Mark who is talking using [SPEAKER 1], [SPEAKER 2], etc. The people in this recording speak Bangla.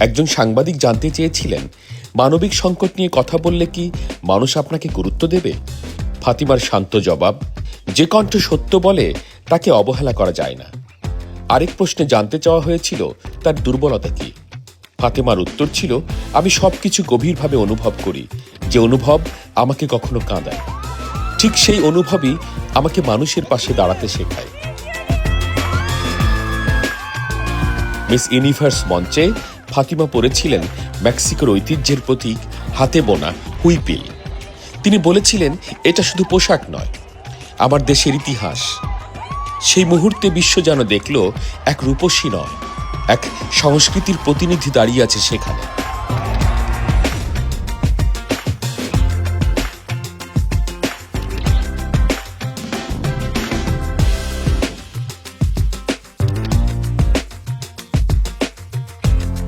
[SPEAKER 1] একজন সাংবাদিক জানতে চেয়েছিলেন, মানবিক সংকট নিয়ে কথা বললে কি মানুষ আপনাকে গুরুত্ব দেবে? ফাতিমার শান্ত জবাব, যে কণ্ঠ সত্য বলে তাকে অবহেলা করা যায় না। আরেক প্রশ্নে জানতে চাওয়া হয়েছিল, তার দুর্বলতা কি? ফাতেমার উত্তর ছিল, আমি সবকিছু গভীরভাবে অনুভব করি, যে অনুভব আমাকে কখনো কাঁদায়। ঠিক সেই অনুভবই আমাকে মানুষের পাশে দাঁড়াতে শেখায়। মিস ইউনিভার্স মঞ্চে ফাতিমা পরেছিলেন মেক্সিকোর ঐতিহ্যের প্রতীক হাতে বোনা হুইপিল। তিনি বলেছিলেন, এটা শুধু পোশাক নয়, আমার দেশের ইতিহাস। সেই মুহূর্তে বিশ্ব যেন দেখল এক রূপসী নয়, এক সংস্কৃতির প্রতিনিধি দাঁড়িয়ে আছে সেখানে।